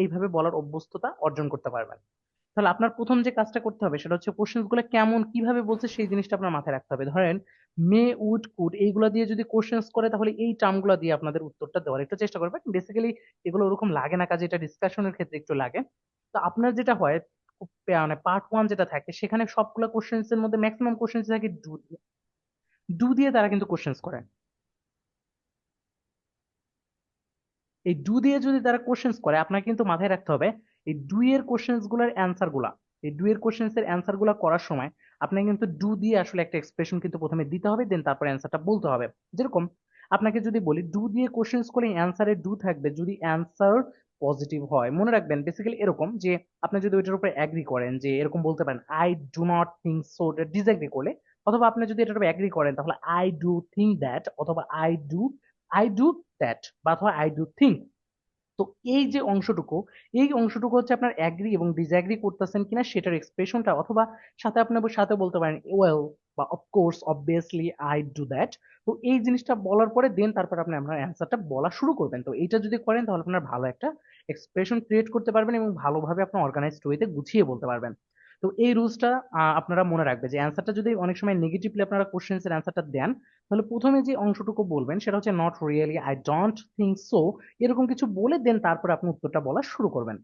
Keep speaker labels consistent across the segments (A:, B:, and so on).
A: এইভাবে বলার অভ্যস্ততা অর্জন করতে পারবেন। তাহলে আপনার প্রথম যে কাজটা করতে হবে সেটা হচ্ছে কোশ্চেন্সগুলো কেমন, কীভাবে বলছে সেই জিনিসটা আপনার মাথায় রাখতে হবে। ধরেন, মে উড কুড এইগুলো দিয়ে যদি কোশ্চেন্স করে তাহলে এই টার্মগুলো দিয়ে আপনাদের উত্তরটা দেওয়ার একটু চেষ্টা করবেন। বেসিক্যালি এগুলো ওরকম লাগে না কাজে, এটা ডিসকাশনের ক্ষেত্রে একটু লাগে। তো আপনার যেটা হয় মানে পার্ট ওয়ান যেটা থাকে, সেখানে সবগুলো কোশ্চেন্স এর মধ্যে ম্যাক্সিমাম কোশ্চেন্স থাকে ডু দিয়ে। ডু দিয়ে তারা কিন্তু কোশ্চেন্স করে এই ডু দিয়ে যদি তারা কোশ্চেন্স করে, আপনাকে কিন্তু মাথায় রাখতে হবে, এই ডু এর কোশ্চেন্সগুলার অ্যান্সারগুলা, এই ডু এর কোশ্চেন্স এর অ্যান্সারগুলা করার সময় আপনাকে কিন্তু ডু দিয়ে আসলে একটা এক্সপ্রেশন কিন্তু প্রথমে দিতে হবে দেন তারপর অ্যান্সারটা বলতে হবে। যেরকম আপনাকে যদি বলি ডু দিয়ে কোশ্চেন্স করে অ্যান্সারে ডু থাকবে যদি অ্যান্সার পজিটিভ হয়। মনে রাখবেন বেসিক্যালি এরকম যে আপনি যদি ওইটার উপরে অ্যাগ্রি করেন যে এরকম বলতে পারেন I do not think so disagree করলে, অথবা আপনি যদি এটার উপরে অ্যাগ্রি করেন তাহলে আই ডু থিঙ্ক দ্যাট অথবা I do I do that বা অথবা আই ডু থিঙ্ক তো এই যে অংশটুকু, এই অংশটুকু হচ্ছে আপনার অ্যাগ্রি এবং ডিসঅ্যাগ্রি করতেছেন কিনা সেটার এক্সপ্রেশনটা অথবা সাথে আপনি সাথে বলতে পারেন ওয়েল বা of course obviously I do that তো এই জিনিসটা বলার পরে দেন তারপর আপনি আপনার অ্যান্সারটা বলা শুরু করবেন। তো এইটা যদি করেন তাহলে আপনার ভালো একটা এক্সপ্রেশন ক্রিয়েট করতে পারবেন এবং ভালোভাবে আপনার অর্গানাইজড ওয়েতে গুছিয়ে বলতে পারবেন। তো এই রুলসটা আপনারা মনে রাখবেন যে অ্যান্সারটা যদি অনেক সময় নেগেটিভলি আপনারা কোশ্চেন্স এর অ্যান্সারটা দেন, তাহলে প্রথমে যে অংশটুকু বলবেন সেটা হচ্ছে not really I don't think so এরকম কিছু বলে দেন, তারপর আপনি উত্তরটা বলা শুরু করবেন।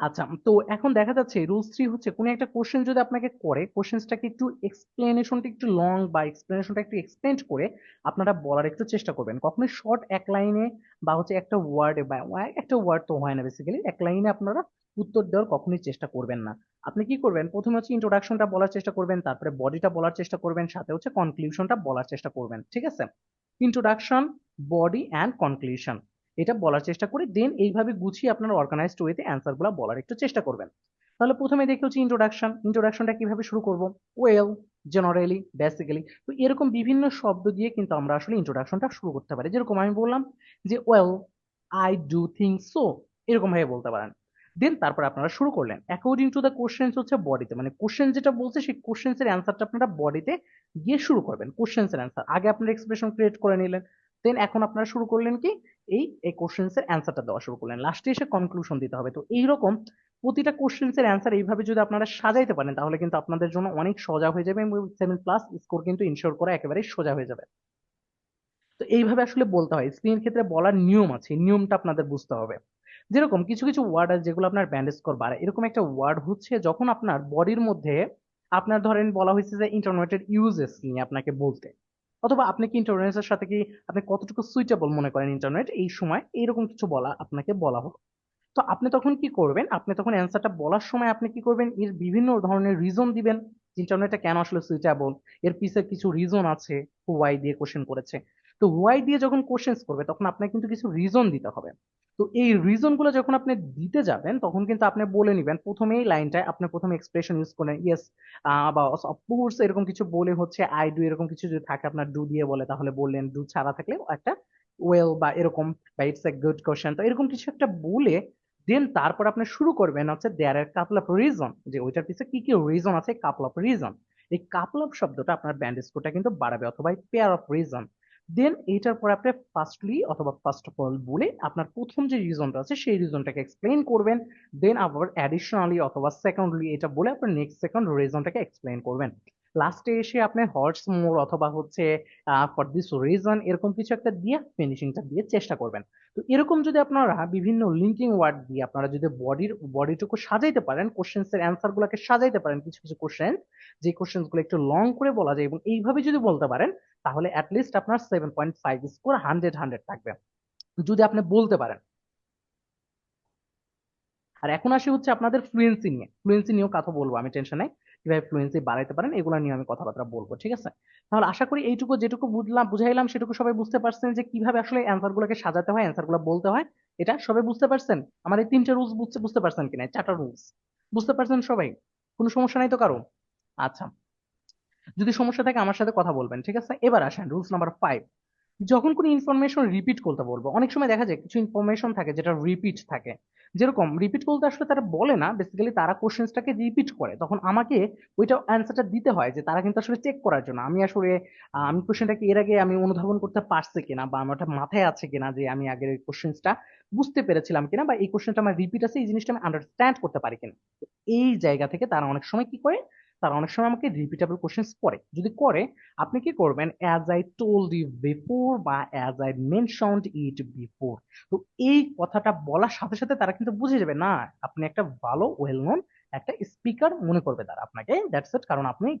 A: আচ্ছা তো এখন দেখা যাচ্ছে রুলস থ্রি হচ্ছে, কোনো একটা কোশ্চেন যদি আপনাকে করে কোশ্চেন্সটাকে একটু এক্সপ্লেনেশনটা একটু লং বা এক্সপ্লেনেশনটা একটু এক্সপ্লেন করে, আপনারা বলার একটু চেষ্টা করবেন। কখনোই শর্ট এক লাইনে বা হচ্ছে একটা ওয়ার্ডে বা, একটা ওয়ার্ড তো হয় না বেসিক্যালি এক লাইনে আপনারা উত্তর দেওয়ার কখনোই চেষ্টা করবেন না। আপনি কি করবেন? প্রথমে হচ্ছে ইন্ট্রোডাকশনটা বলার চেষ্টা করবেন, তারপরে বডিটা বলার চেষ্টা করবেন, সাথে হচ্ছে কনক্লুশনটা বলার চেষ্টা করবেন, ঠিক আছে? ইন্ট্রোডাকশন বডি অ্যান্ড কনক্লুশন এটা বলার চেষ্টা করে দেন এইভাবে গুছিয়ে আপনার অর্গানাইজড ওয়েতে অ্যান্সারগুলো বলার একটু চেষ্টা করবেন। তাহলে প্রথমে দেখতে হচ্ছে ইন্ট্রোডাকশন ইন্ট্রোডাকশনটা কীভাবে শুরু করব? ওয়েল জেনারেলি বেসিক্যালি তো এরকম বিভিন্ন শব্দ দিয়ে কিন্তু আমরা আসলে ইন্ট্রোডাকশনটা শুরু করতে পারি। যেরকম আমি বললাম যে well I do think so এরকম ভাবে বলতে পারেন। দেন তারপর আপনারা শুরু করলেন। অ্যাকর্ডিং টু দ্য কোশ্চেন্স হচ্ছে বডিতে মানে কোশ্চেন যেটা বলছে, সেই কোশ্চেন্স এর অ্যান্সারটা আপনারা বডিতে গিয়ে শুরু করবেন। কোশ্চেন্স এর অ্যান্সার আগে আপনারা এক্সপ্রেশন ক্রিয়েট করে নিলেন। দেন এখন আপনারা শুরু করলেন কি? এই এই কোশ্চেন্স এর অ্যান্সারটা দেওয়া শুরু করলেন। লাস্টে এসে কনক্লুশন দিতে হবে। তো এইরকম প্রতিটা কোশ্চেন্স এর অ্যান্সার এইভাবে যদি আপনারা সাজাইতে পারেন, তাহলে কিন্তু আপনাদের জন্য অনেক সোজা হয়ে যাবে। এবং সেভেন প্লাস স্কোর কিন্তু ইনশোর করা একেবারে সোজা হয়ে যাবে। তো এইভাবে আসলে বলতে হয়। স্ক্রিনের ক্ষেত্রে বলার নিয়ম আছে। নিয়মটা আপনাদের বুঝতে হবে। যেরকম কিছু কিছু ওয়ার্ড আছে যেগুলো আপনার ব্যান্ড স্কোর বাড়ায়। এরকম একটা ওয়ার্ড হচ্ছে যখন আপনার বডির মধ্যে আপনার ধরেন বলা হয়েছে যে ইন্টারনেটের ইউজেস নিয়ে আপনাকে বলতে। অথবা আপনি কি ইন্টারনেটের সাথে কি আপনি কতটুকু সুইটেবল মনে করেন ইন্টারনেট এই সময় এইরকম কিছু বলা, আপনাকে বলা হলো তো আপনি তখন কি করবেন? আপনি তখন অ্যান্সারটা বলার সময় আপনি কি করবেন? এর বিভিন্ন ধরনের রিজন দিবেন ইন্টারনেটটা কেন আসলে সুইটেবল এর পিছে কিছু রিজন আছে ওয়াই দিয়ে কোশ্চেন করেছে। তো ওয়াই দিয়ে যখন কোশ্চেন্স করবে, তখন আপনাকে কিন্তু কিছু রিজন দিতে হবে। তো এই রিজনগুলো যখন আপনি দিতে যাবেন, তখন কিন্তু আপনি বলে নিবেন। প্রথমেই লাইনটায় আপনি প্রথমে এক্সপ্রেশন ইউজ করেন ইয়েস বা অফকোর্স এরকম কিছু বলে হচ্ছে আই ডু এরকম কিছু যদি থাকে, আপনার ডু দিয়ে বলে, তাহলে বললেন ডু ছাড়া থাকলে একটা ওয়েল বা এরকম, বা ইটস এ গুড কোশ্চেন তো এরকম কিছু একটা বলে দেন তারপর আপনি শুরু করবেন হচ্ছে দেয়ার এর কাপল অফ রিজন যে ওইটার পিছনে কি কি রিজন আছে কাপল অফ রিজন এই কাপল অফ শব্দটা আপনার ব্যান্ড স্কোরটা কিন্তু বাড়াবে, অথবা পেয়ার অফ রিজন দেন এটার পর আপনি ফার্স্টলি অথবা ফার্স্ট অফ অল বলে আপনার প্রথম যে রিজনটা আছে সেই রিজনটাকে এক্সপ্লেন করবেন। দেন আবার অ্যাডিশনালি অথবা সেকেন্ডলি এটা বলে আপনার নেক্সট সেকেন্ড রিজনটাকে এক্সপ্লেন করবেন। লাস্টে এসে আপনি হর্স মোর অথবা হচ্ছে ফর দিস রিজন এরকম কিছু একটা দিয়ে ফিনিশিংটা দিয়ে চেষ্টা করবেন। তো এরকম যদি আপনারা বিভিন্ন লিঙ্কিং ওয়ার্ড দিয়ে আপনারা যদি বডির বডিটুকু সাজাইতে পারেন কোশ্চেন্স এর অ্যান্সার গুলোকে সাজাইতে পারেন, কিছু কিছু কোশ্চেন যে কোশ্চেনগুলো একটু লং করে বলা যায় এবং এইভাবে যদি বলতে পারেন, তাহলে অ্যাটলিস্ট আপনার seven point five score hundred hundred থাকবে। যদি আপনি বলতে পারেন। আর এখন আসি হচ্ছে আপনাদের ফ্লুয়েন্সি নিয়ে। ফ্লুয়েন্সি নিয়েও কথা বলব আমি টেনশন নাই। কীভাবে ফ্লুয়েন্সি বাড়াইতে পারেন, এগুলো নিয়ে আমি কথাবার্তা বলব, ঠিক আছে? তাহলে আশা করি এইটুকু যেটুকু বুঝলাম, বুঝাইলাম, সেটুকু সবাই বুঝতে পারছেন যে কীভাবে আসলে অ্যান্সার গুলোকে সাজাতে হয় অ্যান্সারগুলো বলতে হয়, এটা সবাই বুঝতে পারছেন? আমার এই তিনটা রুলস বুঝতে বুঝতে পারছেন কিনা? চারটা রুলস বুঝতে পারছেন সবাই? কোনো সমস্যা নাই তো কারও? আচ্ছা যদি সমস্যা থাকে আমার সাথে কথা বলবেন, ঠিক আছে? এবার আসেন রুলস নাম্বার ফাইভ যখন কোনো ইনফরমেশন রিপিট করতে বলব, অনেক সময় দেখা যায় কিছু ইনফরমেশন থাকে যেটা রিপিট থাকে। যেরকম রিপিট বলতে আসলে তারা বলে না বেসিক্যালি তারা কোশ্চেন্সটাকে রিপিট করে। তখন আমাকে ওইটা অ্যান্সারটা দিতে হয় যে তারা কিন্তু আসলে চেক করার জন্য। আমি আসলে আমি কোশ্চেনটাকে এর আগে আমি অনুধাবন করতে পারছি কিনা বা আমার ওটা মাথায় আছে কিনা যে আমি আগের কোশ্চেন্সটা বুঝতে পেরেছিলাম কিনা বা এই কোশ্চেনটা আমার রিপিট আছে, এই জিনিসটা আমি আন্ডারস্ট্যান্ড করতে পারি কিনা। এই জায়গা থেকে তারা অনেক সময় কি করে তারা অনেক সময় আমাকে রিপিটেবল কোশ্চেন্স করে যদি করে, আপনি কি করবেন? As I told you before বা as I mentioned it before তো এই কথাটা বলার সাথে সাথে তারা কিন্তু বুঝে যাবে, না, আপনি একটা ভালো ওয়েল নোন একটা স্পিকার মনে করবে তারা আপনাকে। দ্যাটস ইট কারণ আপনি এই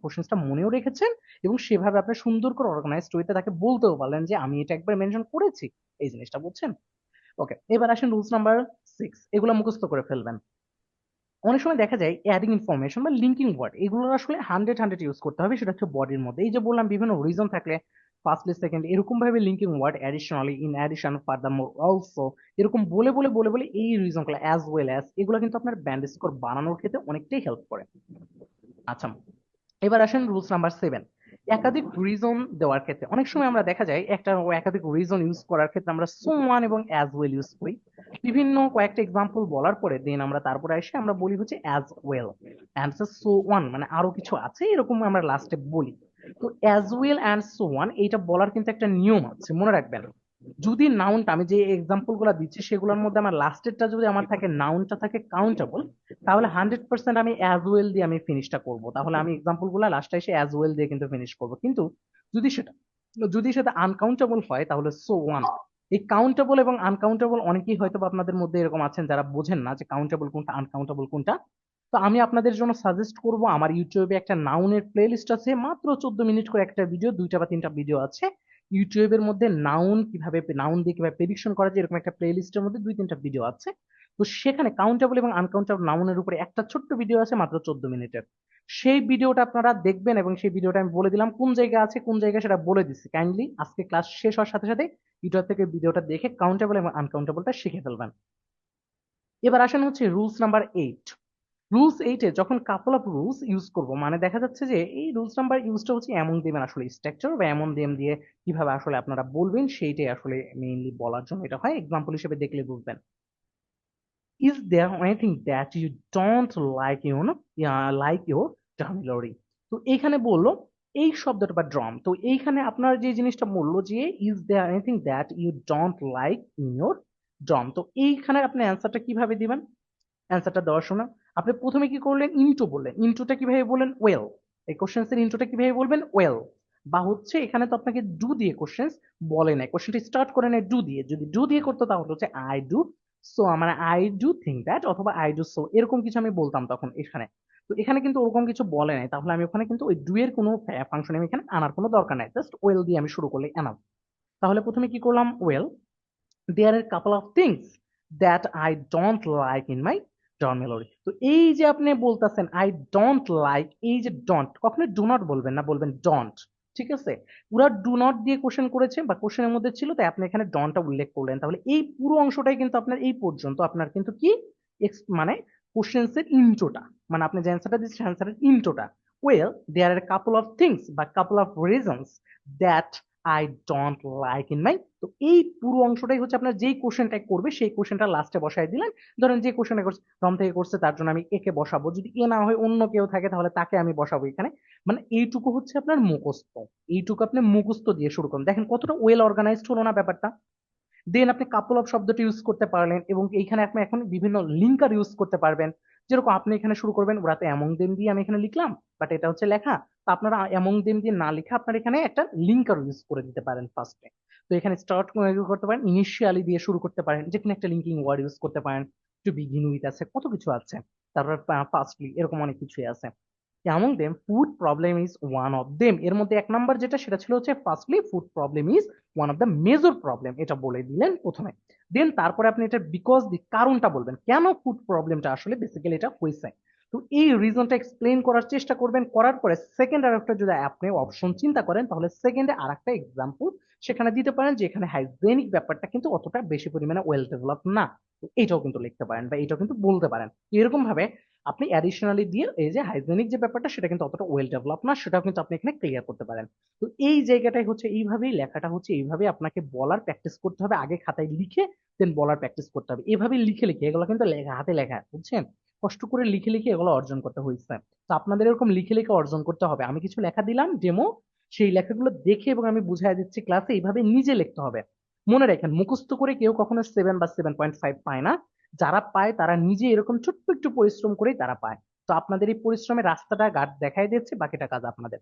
A: মনেও রেখেছেন এবং সেভাবে আপনি সুন্দর করে অর্গানাইজ ওয়েতে তাকে বলতেও পারলেন যে, আমি এটা একবার মেনশন করেছি। এই জিনিসটা বুঝছেন? ওকে এবার আসেন রুলস নাম্বার সিক্স এগুলো মুখস্থ করে ফেলবেন। অনেক সময় দেখা যায় অ্যাডিং ইনফরমেশন বা লিঙ্কিং ওয়ার্ড এগুলো আসলে হান্ড্রেড হান্ড্রেড ইউজ করতে হবে, সেটা হচ্ছে বডির মধ্যে। এই যে বললাম, বিভিন্ন রিজন থাকলে ফার্স্টলি সেকেন্ড এরকম ভাবে linking word additionally in addition furthermore also এরকম বলে বলে বলে বলে এই রিজনগুলো অ্যাজ ওয়েল অ্যাজ এগুলো কিন্তু আপনার ব্যান্ড স্কোর বানানোর ক্ষেত্রে অনেকটাই হেল্প করে। আচ্ছা এবার আসেন রুলস নাম্বার সেভেন একাধিক রিজন দেওয়ার ক্ষেত্রে। অনেক সময় আমরা দেখা যায় একটা একাধিক রিজন ইউজ করার ক্ষেত্রে আমরা সো ওয়ান এবং অ্যাজ ওয়েল ইউজ করি। বিভিন্ন কয়েকটা এক্সাম্পল বলার পরে দেন আমরা তারপরে এসে আমরা বলি হচ্ছে as well and so on মানে আরও কিছু আছে, এরকম আমরা লাস্টে বলি। তো as well and so on এইটা বলার কিন্তু একটা নিয়ম আছে, মনে রাখবেন। যদি নাউনটা আমি যে এক্সাম্পলগুলা দিচ্ছি, সেগুলোর মধ্যে আমার লাস্টেরটা যদি আমার থাকে নাউনটা থাকে কাউন্টেবল তাহলে হান্ড্রেড পার্সেন্ট আমি অ্যাজ ওয়েল দিয়ে আমি ফিনিশটা করব। তাহলে আমি এক্সাম্পলগুলা লাস্টে এসে অ্যাজ ওয়েল দিয়ে কিন্তু ফিনিশ করব। কিন্তু যদি সেটা যদি সেটা আনকাউন্টেবল হয়, তাহলে সো ওয়ান এই কাউন্টেবল এবং আনকাউন্টেবল অনেকেই হয়তো আপনাদের মধ্যে এরকম আছেন যারা বোঝেন না যে কাউন্টেবল কোনটা আনকাউন্টেবল কোনটা। তো আমি আপনাদের জন্য সাজেস্ট করব, আমার ইউটিউবে একটা নাউনের প্লে আছে, মাত্র চোদ্দ মিনিট করে একটা ভিডিও দুইটা বা তিনটা ভিডিও আছে। ইউটিউবের মধ্যে নাউন কীভাবে নাউন দিয়ে কীভাবে প্রেডিকশন করা যায়, এরকম একটা প্লে মধ্যে দুই তিনটা ভিডিও আছে। তো সেখানে কাউন্টেবল এবং আনকাউন্টেবল নাউনের উপরে একটা ছোট্ট ভিডিও আছে মাত্র চোদ্দ মিনিটের। সেই ভিডিওটা আপনারা দেখবেন এবং সেই ভিডিওটা আমি বলে দিলাম কোন জায়গায় আছে, কোন জায়গায় সেটা বলে দিচ্ছি কাইন্ডলি আজকে ক্লাস শেষ হওয়ার সাথে সাথে ইউটিউব থেকে ভিডিওটা দেখে কাউন্টেবল এবং আনকাউন্টেবলটা শিখে ফেলবেন। এবার আসেন হচ্ছে রুলস নাম্বার এইট রুলস এইটে যখন কাপল অফ রুলস ইউজ করব মানে দেখা যাচ্ছে যে এই রুলস নাম্বার ইউজটা হচ্ছে এমন দেবেন আসলে স্ট্রাকচার বা এমন দেম দিয়ে কীভাবে আসলে আপনারা বলবেন, সেইটাই আসলে মেইনলি বলার জন্য এটা হয়। এক্সাম্পল হিসেবে দেখলে বুঝবেন। Is there anything that you don't like you know yeah, like your terminology তো এইখানে বলল এই শব্দটা বা ড্রম তো এইখানে আপনার যে জিনিসটা বলল যে is there anything that you don't like in your dorm তো এইখানে আপনি অ্যান্সারটা কীভাবে দিবেন? অ্যান্সারটা দেওয়ার সময় আপনি প্রথমে কি করলেন? ইনটু বললেন। ইনটুটা কীভাবে বললেন? ওয়েল এই কোশ্চেন্সের ইনটুটা কীভাবে বলবেন? ওয়েল বা হচ্ছে এখানে তো আপনাকে ডু দিয়ে কোশ্চেন্স বলে নাই। কোশ্চেনটি স্টার্ট করে নেয় ডু দিয়ে। যদি ডু দিয়ে করতো তাহলে হচ্ছে আই ডু সো মানে আই ডু থিঙ্ক দ্যাট অথবা আই ডু সো এরকম কিছু আমি বলতাম তখন এখানে। তো এখানে কিন্তু ওরকম কিছু বলে নাই। তাহলে আমি ওখানে কিন্তু ওই ডু এর কোনো ফাংশন আমি এখানে আনার কোনো দরকার নাই। জাস্ট ওয়েল দিয়ে আমি শুরু করলে এনাফ তাহলে প্রথমে কি করলাম? Well there are couple of things that I don't like in my terminology তো এই যে আপনি বলতেছেন আই ডোন্ট লাইক এই যে ডন্ট কখনো ডু নট বলবেন না, বলবেন ডন্ট ঠিক আছে? ওরা ডু নট দিয়ে কোশ্চেন করেছে, বা কোশ্চেনের মধ্যে ছিল, তাই আপনি এখানে ডনটা উল্লেখ করলেন। তাহলে এই পুরো অংশটাই কিন্তু আপনার এই পর্যন্ত। আপনার কিন্তু কি? মানে কোশ্চেন্সের ইন্ট্রোটা মানে আপনি যে অ্যান্সারটা দিচ্ছেন অ্যান্সারের ইন্ট্রোটা well there are couple of things বা couple of reasons that I don't like in my তো এই পুরো অংশটাই হচ্ছে আপনার যেই কোশ্চেনটা করবে, সেই কোশ্চেনটা লাস্টে বসাই দিলেন। ধরেন যে কোশ্চেনটা করছে, রম থেকে করছে, তার জন্য আমি একে বসাবো। যদি এ না হয়, অন্য কেউ থাকে, তাহলে তাকে আমি বসাবো এখানে। মানে এইটুকু হচ্ছে আপনার মুখস্থ। এইটুকু আপনি মুখস্থ দিয়ে শুরু করুন। দেখেন কতটা ওয়েল অর্গানাইজড হলো না ব্যাপারটা। দেন আপনি কাপল অফ শব্দটি ইউজ করতে পারলেন এবং এইখানে আপনি এখন বিভিন্ন লিঙ্কার ইউজ করতে পারবেন। যেরকম আপনি এখানে শুরু করবেন, ওরা তো এমন দেম দিয়ে আমি এখানে লিখলাম বাট এটা হচ্ছে লেখা। তো আপনারা এমন দেম দিয়ে না লিখে আপনার এখানে একটা লিঙ্কার ইউজ করে দিতে পারেন ফার্স্টে তো এখানে স্টার্ট করতে পারেন ইনিশিয়ালি দিয়ে শুরু করতে পারেন যেখানে একটা লিঙ্কিং ওয়ার্ড ইউজ করতে পারেন টু বিগিন উইথ আছে, কত কিছু আছে। তারপর ফার্স্টলি এরকম অনেক কিছুই আছে। Among them, food problem is one of them. এর মধ্যে এক নাম্বার যেটা, সেটা ছিল হচ্ছে firstly food problem is one of the major problem এটা বলে দিলেন প্রথমে। দেন তারপরে আপনি এটা বিকজ দি কারণটা বলবেন। কেন ফুড প্রবলেমটা আসলে বেসিক্যালি এটা হয়েছে? তো এই রিজনটা এক্সপ্লেন করার চেষ্টা করবেন। করার পরে সেকেন্ড আর একটা যদি আপনি অপশন চিন্তা করেন, তাহলে সেকেন্ডে আর একটা এক্সাম্পল সেখানে দিতে পারেন যে এখানে হাইজেনিক ব্যাপারটা কিন্তু অতটা বেশি পরিমাণে ওয়েল ডেভেলপ না। তো এইটাও কিন্তু লিখতে পারেন বা এটাও কিন্তু বলতে পারেন। এরকম ভাবে আপনি অ্যাডিশনালি দিয়ে এই যে হাইজেনিক যে ব্যাপারটা, সেটা কিন্তু অতটা ওয়েল ডেভেলপ না, সেটাও কিন্তু আপনি এখানে ক্লিয়ার করতে পারেন। তো এই জায়গাটাই হচ্ছে, এইভাবেই লেখাটা হচ্ছে এইভাবে আপনাকে বলার প্র্যাকটিস করতে হবে, আগে খাতায় লিখে দেন বলার প্র্যাকটিস করতে হবে। এভাবে লিখে লিখে, এগুলো কিন্তু লেখা, হাতে লেখা, বুঝছেন? কষ্ট করে লিখে লিখে এগুলো অর্জন করতে হয়েছে। তো আপনাদের এরকম লিখে লিখে অর্জন করতে হবে। আমি কিছু লেখা দিলাম ডেমো সেই লেখাগুলো দেখে এবং আমি বুঝাই দিচ্ছি ক্লাসে এইভাবে নিজে লিখতে হবে। মনে রাখেন, মুখস্থ করে কেউ কখনো সেভেন বা সেভেন পয়েন্ট ফাইভ পায় না। যারা পায় তারা নিজে এরকম ছোট্ট একটু পরিশ্রম করেই তারা পায়। তো আপনাদের এই পরিশ্রমের রাস্তাটা গার্ড দেখাই দিচ্ছে বাকিটা কাজ আপনাদের।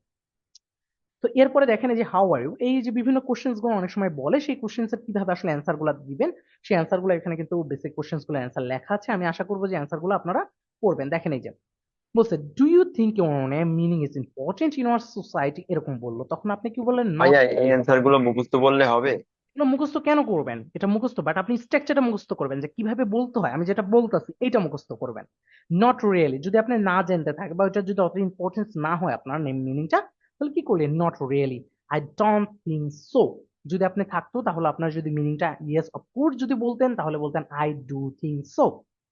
A: তো এরপরে দেখেন যে হাউ আর ইউ এই যে বিভিন্ন কোশ্চেন্সগুলো অনেক সময় বলে, সেই কোশ্চেন্স এর কীভাবে আসলে অ্যান্সারগুলো দিবেন, সেই অ্যান্সারগুলো এখানে কিন্তু বেসিক কোশ্চেন্সগুলো অ্যান্সার লেখা আছে। আমি আশা করব যে অ্যান্সারগুলো আপনারা পড়বেন। দেখেন এই যে, বলছে do you think meaning is important in our society এরকম বলল। তখন আপনি কি বললেন?
B: ভাইয়া, এই অ্যান্সারগুলো মুখস্থ বললে হবে।
A: এগুলো মুখস্থ কেন করবেন? এটা মুখস্থ বাট আপনি স্ট্রাকচারটা মুখস্থ করবেন যে কীভাবে বলতে হয়। আমি যেটা বলতেছি এটা মুখস্থ করবেন। নট রিয়েলি যদি আপনি না জানতে থাকে বা ওটা যদি অত ইম্পর্টেন্স না হয় আপনার নেম মিনিংটা তাহলে কি করলেন? Not really I don't think so যদি আপনি থাকতো, তাহলে আপনার যদি মিনিংটা ইয়েস অফকোর্স যদি বলতেন, তাহলে বলতেন আই ডু থিঙ্ক সো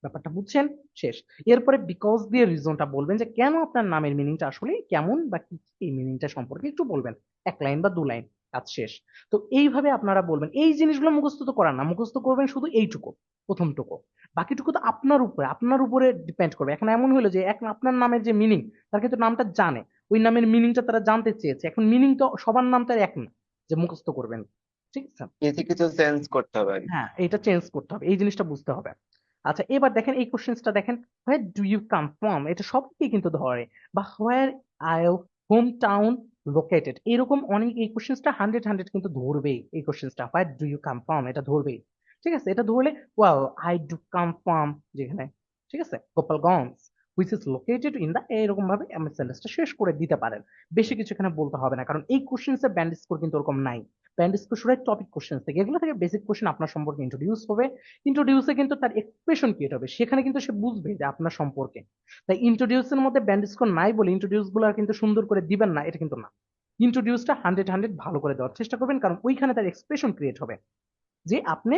A: ব্যাপারটা বুঝছেন? শেষ। এরপরে বিকজ দিয়ে রিজনটা বলবেন যে কেন আপনার নামের মিনিংটা আসলে কেমন বা কি এই মিনিংটা সম্পর্কে একটু বলবেন। এক লাইন বা দু লাইন। কাজ শেষ। তো এইভাবে আপনারা বলবেন এই জিনিসগুলো মুখস্থ তো করার না মুখস্থ করবেন শুধু এইটুকু প্রথমটুকু। বাকিটুকু তো আপনার উপরে আপনার উপরে ডিপেন্ড করবে। এখন এমন হলো যে এখন আপনার নামের যে মিনিং তার কিন্তু নামটা জানে। ওই নামের মিনিংটা তারা জানতে চেয়েছে। এখন মিনিং তো সবার নাম তার এক না যে মুখস্থ করবেন। ঠিক আছে?
B: কিছু কিছু সেন্স করতে হবে
A: হ্যাঁ এটা চেঞ্জ করতে হবে। এই জিনিসটা বুঝতে হবে। আচ্ছা এবার দেখেন এই কোশ্চেন্সটা দেখেন where do you come from এটা সবকে কিন্তু ধরে। বা where I home town located এরকম অনেক এই কোশ্চেন্সটা হান্ড্রেড হান্ড্রেড কিন্তু ধরবেই এই কোশ্চেন্সটা what do you come from এটা ধরবেই ঠিক আছে? এটা ধরলে wow I do come from যেখানে, ঠিক আছে? Gopalganj. Which is located in the এরকম ভাবে আমি সেন্টেন্সটা শেষ করে দিতে পারেন। বেশি কিছু এখানে বলতে হবে না, কারণ এই কোশ্চেন্সের ব্যান্ড স্কোর কিন্তু ওরকম নাই। ব্যান্ড স্কোর টপিক কোশ্চেন থেকে। এগুলো থেকে বেসিক কোশ্চেন আপনার সম্পর্কে ইন্ট্রোডিউস হবে। ইন্ট্রোডিউসে কিন্তু তার এক্সপ্রেশন ক্রিয়েট হবে। সেখানে কিন্তু সে বুঝবে যে আপনার সম্পর্কে। তাই ইন্ট্রোডিউসের মধ্যে ব্যান্ড স্কোর নাই বলে ইন্ট্রোডিউসগুলো কিন্তু সুন্দর করে দিবেন না, এটা কিন্তু না। ইন্ট্রোডিউসটা হান্ড্রেড হান্ড্রেড ভালো করে দেওয়ার চেষ্টা করবেন, কারণ ওইখানে তার এক্সপ্রেশন ক্রিয়েট হবে। যে আপনি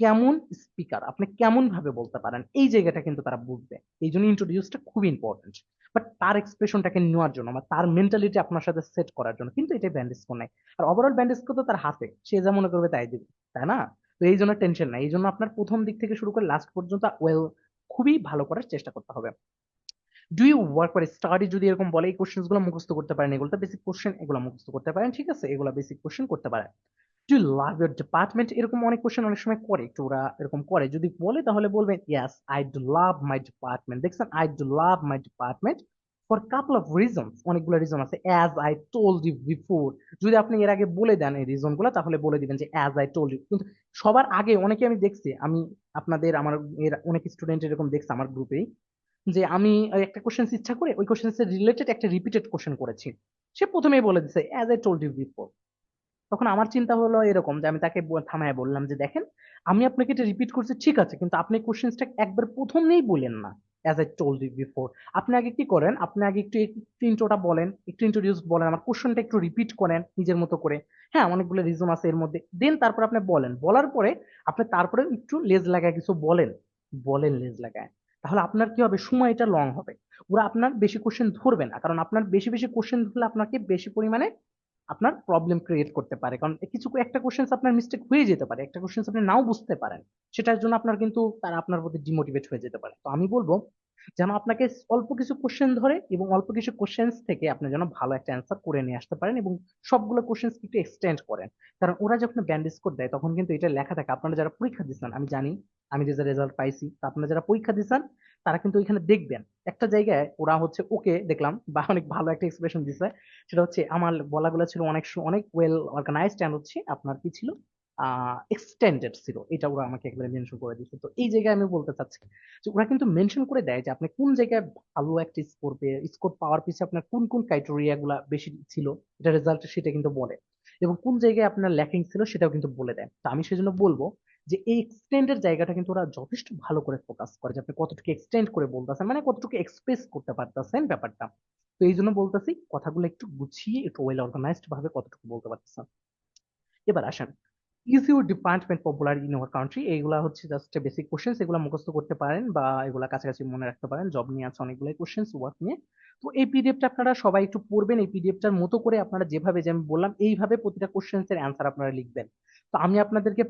A: কেমন স্পিকার আপনি কেমন ভাবে বলতে পারেন, এই জায়গাটা কিন্তু তারা বুঝবে। এই জন্য ইন্ট্রোডিউসটা খুব ইম্পর্টেন্ট বাট তার এক্সপ্রেশনটাকে নেওয়ার জন্য বা তার মেন্টালিটি আপনার সাথে সেট করার জন্য কিন্তু এটা ব্যান্ডেজ করে নাই আর ওভারঅল ব্যান্ডেজ তো তার হাতে, সে যা মনে করবে তাই দিবে, তাই না? তো এই জন্য টেনশন নাই। এই জন্য আপনার প্রথম দিক থেকে শুরু করে লাস্ট পর্যন্ত ওয়েল খুবই ভালো করার চেষ্টা করতে হবে। Do you work for study যদি এরকম বলে, এই কোশ্চেনগুলো মুখস্থ করতে পারেন এগুলো বেসিক কোশ্চেন এগুলো মুখস্থ করতে পারেন, ঠিক আছে? এগুলো বেসিক কোশ্চেন করতে পারেন। ডু লাভ ইউর ডিপার্টমেন্ট এরকম অনেক কোশ্চেন অনেক সময় করে, একটু ওরা এরকম করে। যদি বলে তাহলে বলবেন yes I do love my department দেখছেন I do love my department for couple of reasons অনেকগুলো রিজন আছে। As I told you before যদি আপনি এর আগে বলে দেন এই রিজনগুলো, তাহলে বলে দিবেন যে অ্যাজ আই টোল্ড ইউ কিন্তু সবার আগে অনেকে আমি দেখছি, আমি আপনাদের, আমার এর অনেক স্টুডেন্ট এরকম দেখছি আমার গ্রুপেই যে আমি একটা কোশ্চেন ইচ্ছা করে, ওই কোশ্চেন রিলেটেড একটা রিপিটেড কোশ্চেন করেছি। সে প্রথমেই বলে দিছে as I told you before তখন আমার চিন্তা হলো এরকম যে আমি তাকে থামায় বললাম যে দেখেন, আমি আপনাকে এটা রিপিট করছি, ঠিক আছে, কিন্তু আপনি কোশ্চেন্সটা একবার প্রথমেই বলেন না as I told you before আপনি আগে কি করেন, আপনি আগে একটু ইন্ট্রোটা বলেন, একটু ইন্ট্রোডিউস বলেন, আমার কোশ্চেনটা একটু রিপিট করেন নিজের মতো করে। হ্যাঁ অনেকগুলো রিজন আছে এর মধ্যে। দেন তারপর আপনি বলেন। বলার পরে আপনি তারপরে একটু লেজ লাগায় কিছু বলেন। বলেন লেজ লাগায়। তাহলে আপনার কি হবে? সময়টা লং হবে। ওরা আপনার বেশি কোশ্চেন ধরবে না। কারণ আপনার বেশি বেশি কোশ্চেন ধরলে আপনাকে বেশি পরিমাণে আপনার প্রবলেম ক্রিয়েট করতে পারে। কারণ কিছু একটা কোশ্চেন আপনার মিস্টেক হয়ে যেতে পারে, একটা কোশ্চেন আপনি নাও বুঝতে পারেন। সেটার জন্য আপনার কিন্তু তারা আপনার প্রতি ডিমোটিভেট হয়ে যেতে পারে। তো আমি বলব, যেন আপনাকে অল্প কিছু কোশ্চেন ধরে এবং অল্প কিছু কোশ্চেন্স থেকে আপনি যেন ভালো একটা অ্যান্সার করে নিয়ে আসতে পারেন এবং সবগুলো কোশ্চেন্স একটু এক্সটেন্ড করেন। কারণ ওরা যখন ব্যান্ড স্কোর দেয়, তখন কিন্তু এটা লেখা থাকে, আপনারা যারা পরীক্ষা দিচ্ছেন, আমি জানি, আমি যে রেজাল্ট পাইছি আপনারা যারা পরীক্ষা দিচ্ছেন, তারা কিন্তু ওইখানে দেখবেন। একটা জায়গায় ওরা হচ্ছে ওকে দেখলাম, বা অনেক ভালো একটা এক্সপ্রেশন দিছে। সেটা হচ্ছে আমার বলাগুলো ছিল অনেক অনেক ওয়েল অর্গানাইজড অ্যান্ড হচ্ছে আপনার কি ছিল? এক্সটেন্ডেড ছিল। এটা ওরা আমাকে একবারে মেনশন করে দিচ্ছে তো এই জায়গায় আমি বলতে চাচ্ছি যে ওরা কিন্তু মেনশন করে দেয় যে আপনি কোন জায়গায় ভালো একটা স্কোর পেয়ে স্কোর পাওয়ার পিছনে আপনার কোন কোন ক্রাইটেরিয়া গুলা বেশি ছিল, এটা রেজাল্ট সেটা কিন্তু বলে। এবং কোন জায়গায় আপনার ল্যাকিং ছিল সেটাও কিন্তু বলে দেয়। তো আমি সেজন্য বলব যে এই এক্সটেন্ডের জায়গাটা কিন্তু ওরা যথেষ্ট ভালো করে ফোকাস করে যে আপনি কতটুকু এক্সটেন্ড করে বলতেছেন মানে কতটুকু এক্সপ্রেস করতে পারতেছেন ব্যাপারটা। তো এই জন্য বলতেছি, কথাগুলো একটু গুছিয়ে, একটু ওয়েল অর্গানাইজড ভাবে কতটুকু বলতে পারতেছেন। এবার আসেন is your department popular in your country এইগুলা হচ্ছে জাস্ট বেসিক কোশ্চেন্স এগুলো মুখস্থ করতে পারেন বা এগুলা কাছাকাছি মনে রাখতে পারেন। জব নিয়ে আছে অনেকগুলো কোশ্চেন্স ওয়ার্ক নিয়ে। তো এই পিডিএফটা আপনারা সবাই একটু পড়বেন, এই পিডিএফটার মতো করে আপনারা যেভাবে যে আমি বললাম, এইভাবে প্রতিটা কোশ্চেন্স এর অ্যান্সার আপনারা লিখবেন। তো আমি আপনাদেরকে